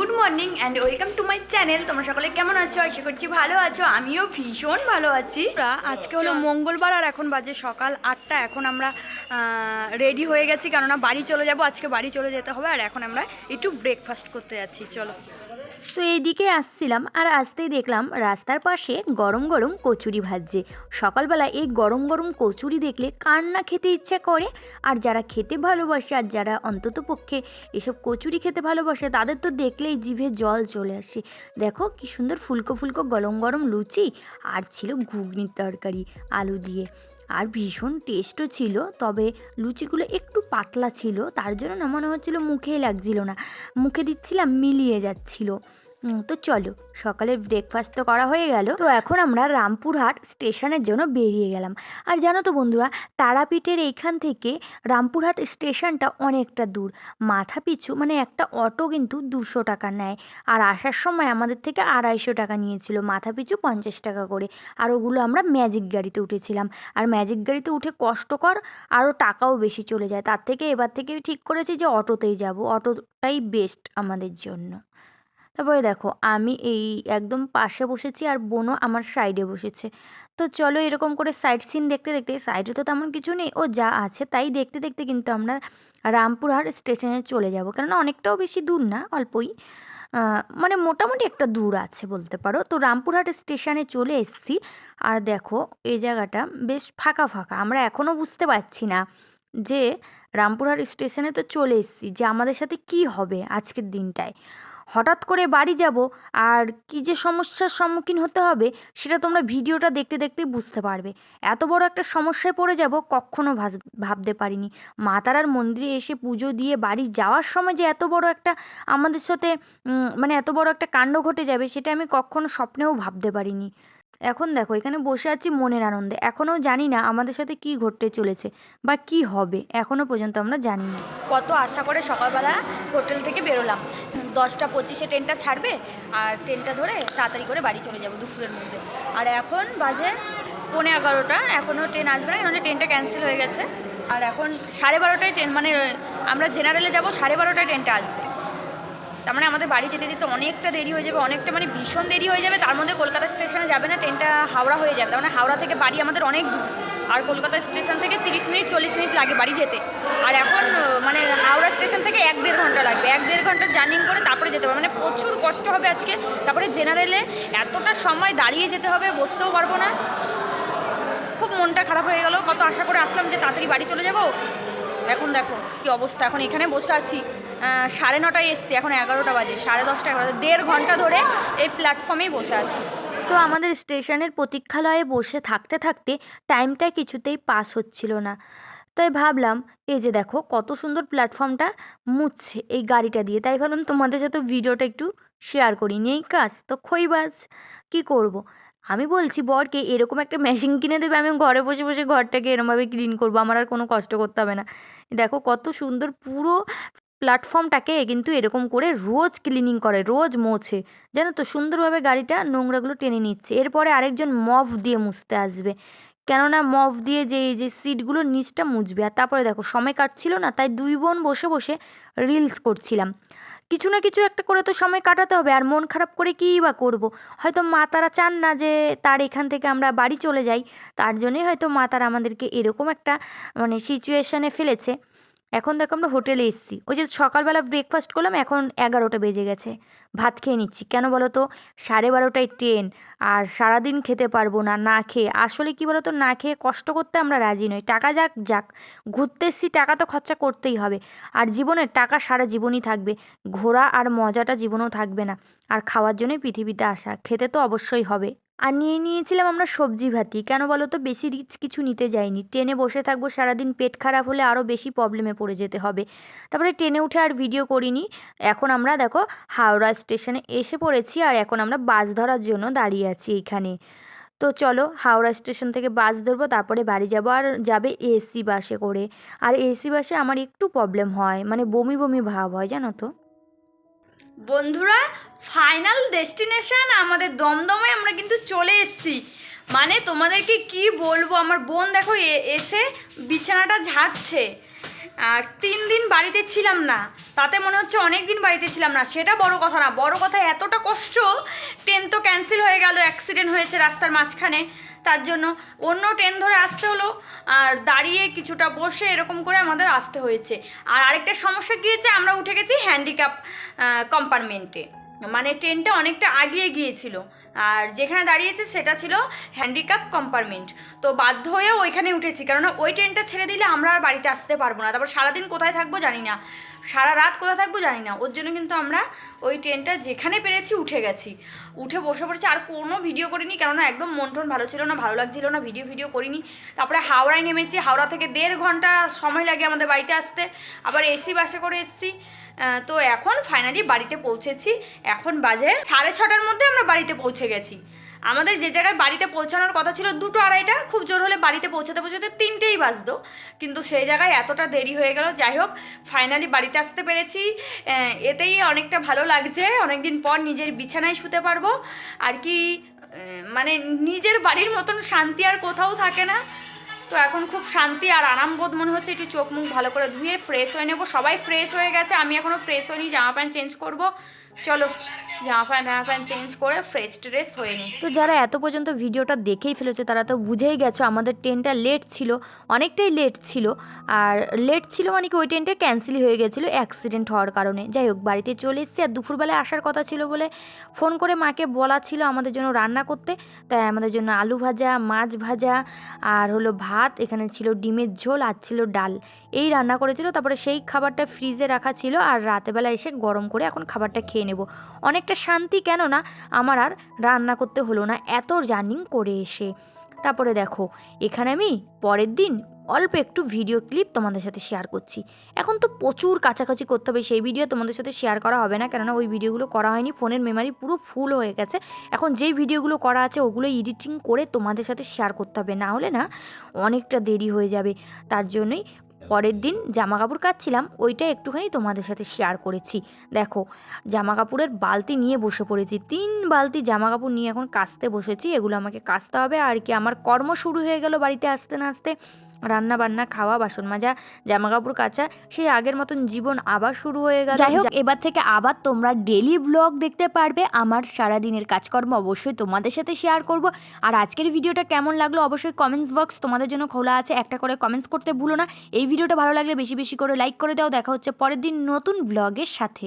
Good morning and welcome to my channel. তোমরা সকলে কেমন আছো? আশা করছি ভালো আছো। আমিও ভীষণ ভালো আছি। আজকে হলো মঙ্গলবার আর এখন বাজে সকাল আটটা। এখন আমরা রেডি হয়ে গেছি। কেননা বাড়ি চলে যাব। আজকে বাড়ি চলে যেতে হবে। আর এখন আমরা একটু ব্রেকফাস্ট করতে যাচ্ছি। চলো। তো এইদিকে আসছিলাম আর আসতেই দেখলাম রাস্তার পাশে গরম গরম কচুরি ভাজছে। সকালবেলা এই গরম গরম কচুরি দেখলে কার না খেতে ইচ্ছা করে? আর যারা খেতে ভালোবাসে আর যারা অন্তত পক্ষে এসব কচুরি খেতে ভালোবাসে, তাদের তো দেখলেই জিভে জল চলে আসে। দেখো কি সুন্দর ফুলকো ফুলকো গরম গরম লুচি আর ছিল ঘুগনির তরকারি, আলু দিয়ে। আর ভীষণ টেস্টও ছিল, তবে লুচিগুলো একটু পাতলা ছিল, তার জন্য না মনে হচ্ছিল মুখেই লাগছিল না। মুখে দিচ্ছিলাম মিলিয়ে যাচ্ছিল। তো চলো, সকালের ব্রেকফাস্ট তো করা হয়ে গেল। তো এখন আমরা রামপুরহাট স্টেশনের জন্য বেরিয়ে গেলাম। আর জানো তো বন্ধুরা, তারাপীঠের এইখান থেকে রামপুরহাট স্টেশনটা অনেকটা দূর। মাথা পিছু মানে একটা অটো কিন্তু দুশো টাকা নেয়। আর আসার সময় আমাদের থেকে আড়াইশো টাকা নিয়েছিল, মাথা পিছু পঞ্চাশ টাকা করে। আর ওগুলো আমরা ম্যাজিক গাড়িতে উঠেছিলাম। আর ম্যাজিক গাড়িতে উঠে কষ্টকর, আরও টাকাও বেশি চলে যায়। তার থেকে এবার থেকে ঠিক করেছি যে অটোতেই যাব। অটোটাই বেস্ট আমাদের জন্য। তারপরে দেখো, আমি এই একদম পাশে বসেছি আর বোনও আমার সাইডে বসেছে। তো চলো এরকম করে সাইড সিন দেখতে দেখতে সাইডে তো তেমন কিছু নেই, ও যা আছে তাই দেখতে দেখতে কিন্তু আমরা রামপুরহাট স্টেশনে চলে যাব। কেননা অনেকটাও বেশি দূর না, অল্পই। মানে মোটামুটি একটা দূর আছে বলতে পারো। তো রামপুরহাট স্টেশনে চলে এসেছি। আর দেখো, এই জায়গাটা বেশ ফাঁকা ফাঁকা। আমরা এখনও বুঝতে পারছি না যে রামপুরহাট স্টেশনে তো চলে এসেছি, যে আমাদের সাথে কি হবে আজকের দিনটায়। হঠাৎ করে বাড়ি যাব আর কি যে সমস্যার সম্মুখীন হতে হবে সেটা তোমরা ভিডিওটা দেখতে দেখতেই বুঝতে পারবে। এত বড় একটা সমস্যায় পড়ে যাব কখনো ভাবতে পারিনি। মা তারার মন্দিরে এসে পুজো দিয়ে বাড়ি যাওয়ার সময় যে এত বড় একটা আমাদের সাথে মানে এত বড় একটা কাণ্ড ঘটে যাবে সেটা আমি কখনো স্বপ্নেও ভাবতে পারিনি। এখন দেখো, এখানে বসে আছি মনের আনন্দে। এখনও জানি না আমাদের সাথে কি ঘটতে চলেছে বা কি হবে। এখনও পর্যন্ত আমরা জানি না। কত আশা করে সকালবেলা হোটেল থেকে বেরোলাম। দশটা পঁচিশে ট্রেনটা ছাড়বে আর ট্রেনটা ধরে তাড়াতাড়ি করে বাড়ি চলে যাব দুপুরের মধ্যে। আর এখন বাজে পৌনে এগারোটা, এখনও ট্রেন আসবে না কারণ ট্রেনটা ক্যান্সেল হয়ে গেছে। আর এখন সাড়ে বারোটায় ট্রেন মানে আমরা জেনারেলে যাব সাড়ে বারোটায় ট্রেনটা আসবে। তার মানে আমাদের বাড়ি যেতে যেতে অনেকটা দেরি হয়ে যাবে, অনেকটা মানে ভীষণ দেরি হয়ে যাবে, তার মধ্যে কলকাতা স্টেশনে যাবে না, ট্রেনটা হাওড়া হয়ে যাবে, তার মানে হাওড়া থেকে বাড়ি আমাদের অনেক দূর, আর কলকাতা স্টেশন থেকে তিরিশ মিনিট, চল্লিশ মিনিট লাগে বাড়ি যেতে, আর এখন মানে হাওড়া স্টেশন থেকে এক দেড় ঘণ্টা লাগবে, এক দেড় ঘণ্টা জার্নি করে তারপরে যেতে হবে মানে প্রচুর কষ্ট হবে আজকে, তারপরে জেনারেলে এতটা সময় দাঁড়িয়ে যেতে হবে, বসতেও পারব না, খুব মনটা খারাপ হয়ে গেল, কত আশা করে আসলাম যে তাড়াতাড়ি বাড়ি চলে যাব, এখন দেখো কি অবস্থা, এখন এখানে বসে আছি। সাড়ে নটায় এসছি, এখন এগারোটা বাজে, সাড়ে দশটা এগারোটা দেড় ঘণ্টা ধরে এই প্ল্যাটফর্মেই বসে আছি। তো আমাদের স্টেশনের প্রতীক্ষালয়ে বসে থাকতে থাকতে টাইমটা কিছুতেই পাস হচ্ছিল না। তাই ভাবলাম, এই যে দেখো, কত সুন্দর প্ল্যাটফর্মটা মুছছে এই গাড়িটা দিয়ে। তাই ভাবলাম তোমাদের সাথে ভিডিওটা একটু শেয়ার করি। নেই কাজ, তো খইবাজ কি করব। আমি বলছি, বরকে, এরকম একটা মেশিন কিনে দেবে, আমি ঘরে বসে বসে ঘরটাকে এরমভাবে ক্লিন করব। আমার আর কোনো কষ্ট করতে হবে না। দেখো, কত সুন্দর পুরো প্ল্যাটফর্মটাকে কিন্তু এরকম করে রোজ ক্লিনিং করে, রোজ মোছে। জানো তো, সুন্দরভাবে গাড়িটা নোংরাগুলো টেনে নিচ্ছে। এরপরে আরেকজন মফ দিয়ে মুছতে আসবে। কেননা মফ দিয়ে যে, এই যে সিটগুলোর নিচটা মুছবে। আর তারপরে দেখো, সময় কাটছিল না, তাই দুই বোন বসে বসে রিলস করছিলাম। কিছু না কিছু একটা করে তো সময় কাটাতে হবে, আর মন খারাপ করে কী বা করব? হয়তো মা তারা চান না যে, তার এখান থেকে আমরা বাড়ি চলে যাই। তার জন্যই হয়তো মা তারা আমাদেরকে এরকম একটা মানে সিচুয়েশানে ফেলেছে। এখন দেখো আমরা হোটেলে এসেছি। ওই যে সকালবেলা ব্রেকফাস্ট করলাম, এখন এগারোটা বেজে গেছে। ভাত খেয়ে নিচ্ছি। কেন বলো তো? সাড়ে বারোটায় ট্রেন আর সারাদিন খেতে পারব না না খেয়ে। আসলে কি বলো তো? না খেয়ে কষ্ট করতে আমরা রাজি নই। টাকা যাক যাক। ঘুরতে এসছি, টাকা তো খরচা করতেই হবে। আর জীবনের টাকা সারা জীবনই থাকবে। ঘোরা আর মজাটা জীবনেও থাকবে না। আর খাওয়ার জন্যই পৃথিবীতে আসা। খেতে তো অবশ্যই হবে। আর নিয়ে নিয়েছিলাম আমরা সবজি ভাতি কেন বলো তো বেশি রিচ কিছু নিতে যাইনি। ট্রেনে বসে থাকব সারাদিন পেট খারাপ হলে আরও বেশি প্রবলেমে পড়ে যেতে হবে। তারপরে ট্রেনে উঠে আর ভিডিও করিনি। এখন আমরা দেখো হাওড়া স্টেশনে এসে পড়েছি আর এখন আমরা বাস ধরার জন্য দাঁড়িয়ে আছি এইখানে তো চলো হাওড়া স্টেশন থেকে বাস ধরবো, তারপরে বাড়ি যাব আর যাবে এসি বাসে করে। আর এসি বাসে আমার একটু প্রবলেম হয়। মানে বমি বমি ভাব হয়, জানো তো? বন্ধুরা ফাইনাল ডেস্টিনেশন আমাদের দমদমে আমরা কিন্তু চলে এসেছি। মানে তোমাদেরকে কি বলব, আমার বোন দেখো এসে বিছানাটা ঝাড়ছে। আর তিন দিন বাড়িতে ছিলাম না, তাতে মনে হচ্ছে অনেক দিন বাড়িতে ছিলাম না, সেটা বড় কথা না। বড় কথা এতটা কষ্ট ট্রেন তো ক্যান্সেল হয়ে গেল অ্যাক্সিডেন্ট হয়েছে রাস্তার মাঝখানে। তার জন্য অন্য ট্রেন ধরে আসতে হলো, আর দাঁড়িয়ে কিছুটা বসে এরকম করে আমাদের আসতে হয়েছে। আর আরেকটা সমস্যা কী হয়েছে? আমরা উঠে গেছি হ্যান্ডিক্যাপ কম্পার্টমেন্টে মানে ট্রেনটা অনেকটা আগিয়ে গিয়েছিল। আর যেখানে দাঁড়িয়েছে সেটা ছিল হ্যান্ডিক্যাপ কম্পার্টমেন্ট তো বাধ্য হয়ে ওইখানে উঠেছি। কেননা ওই ট্রেনটা ছেড়ে দিলে আমরা আর বাড়িতে আসতে পারব না। তারপর সারাদিন কোথায় থাকব জানি না। সারা রাত কোথায় থাকব জানি না। ওর জন্য কিন্তু আমরা ওই ট্রেনটা যেখানে পেরেছি উঠে গেছি। উঠে বসে পড়েছি। আর কোনো ভিডিও করিনি, কেননা একদম মন টন ভালো ছিল না, ভালো লাগছিল না, ভিডিও ভিডিও করিনি। তারপরে হাওড়ায় নেমেছি। হাওড়া থেকে দেড় ঘণ্টা সময় লাগে আমাদের বাড়িতে আসতে। আবার এসি বাসে করে এসছি। তো এখন ফাইনালি বাড়িতে পৌঁছেছি। এখন বাজে সাড়ে ছটার মধ্যে আমরা বাড়িতে পৌঁছে গেছি। আমাদের যে জায়গায় বাড়িতে পৌঁছানোর কথা ছিল দুটো আড়াইটা, খুব জোর হলে বাড়িতে পৌঁছাতে পৌঁছাতে তিনটেই বাজতো। কিন্তু সেই জায়গায় এতটা দেরি হয়ে গেল, যাই হোক ফাইনালি বাড়িতে আসতে পেরেছি। এতেই অনেকটা ভালো লাগছে, অনেকদিন পর নিজের বিছানায় শুতে পারব। আর কি মানে নিজের বাড়ির মতন শান্তি আর কোথাও থাকে না। তো এখন খুব শান্তি আর আরাম বোধ মনে হচ্ছে, একটু চোখ মুখ ভালো করে ধুয়ে ফ্রেশ হয়ে নেব। সবাই ফ্রেশ হয়ে গেছে, আমি এখনও ফ্রেশ হইনি, জামা প্যান্ট চেঞ্জ করব। চলো। জামা প্যান্ট জামা প্যান্ট চেঞ্জ করে ফ্রেশ ট্রেশ হয়ে নিই। তো যারা এত পর্যন্ত ভিডিওটা দেখেই ফেলেছে, তারা তো বুঝেই গেছো আমাদের ট্রেনটা লেট ছিল, অনেকটাই লেট ছিল। আর লেট ছিল মানে কি, ওই ট্রেনটা ক্যান্সেলই হয়ে গেছিল অ্যাক্সিডেন্ট হওয়ার কারণে। যাই হোক, বাড়িতে চলে এসেছি আর দুপুরবেলায় আসার কথা ছিল বলে ফোন করে মাকে বলা ছিল আমাদের জন্য রান্না করতে। তাই আমাদের জন্য আলু ভাজা, মাছ ভাজা, আর হলো ভাত, এখানে ছিল ডিমের ঝোল, আর ছিল ডাল। এই রান্না করেছিল, তারপরে সেই খাবারটা ফ্রিজে রাখা ছিল আর রাতেবেলা এসে গরম করে এখন খাবারটা খেয়ে নেব। অনেকটা শান্তি কেন না আমার আর রান্না করতে হলো না, এত জার্নিং করে এসে। তারপরে দেখো, এখানে আমি পরের দিন অল্প একটু ভিডিও ক্লিপ তোমাদের সাথে শেয়ার করছি। এখন তো প্রচুর কাছাকাছি করতে হবে, সেই ভিডিও তোমাদের সাথে শেয়ার করা হবে না, কেননা ওই ভিডিওগুলো করা হয়নি, ফোনের মেমারি পুরো ফুল হয়ে গেছে। এখন যেই ভিডিওগুলো করা আছে ওগুলো এডিটিং করে তোমাদের সাথে শেয়ার করতে হবে, না হলে না অনেকটা দেরি হয়ে যাবে। তার জন্যই পরের দিন জামা কাপড় কাচ্ছিলাম, ওইটা একটুখানি তোমাদের সাথে শেয়ার করেছি। দেখো জামা কাপড়ের বালতি নিয়ে বসে পড়েছি। তিন বালতি জামা কাপড় নিয়ে এখন কাচতে বসেছি, এগুলো আমাকে কাচতে হবে। আর কি, আমার কর্ম শুরু হয়ে গেল বাড়িতে আসতে না আসতে। রান্না বান্না খাওয়া বাসন মাজা জামা কাপড় কাচা সেই আগের মতন জীবন আবার শুরু হয়ে গেল। যাই হোক এবার থেকে আবার তোমরা ডেলি ব্লগ দেখতে পারবে। আমার সারাদিনের কাজকর্ম অবশ্যই তোমাদের সাথে শেয়ার করব। আর আজকের ভিডিওটা কেমন লাগল অবশ্যই কমেন্টস বক্স তোমাদের জন্য খোলা আছে। একটা করে কমেন্টস করতে ভুলো না। এই ভিডিওটা ভালো লাগলে বেশি বেশি করে লাইক করে দাও। দেখা হচ্ছে পরের দিন নতুন ব্লগের সাথে।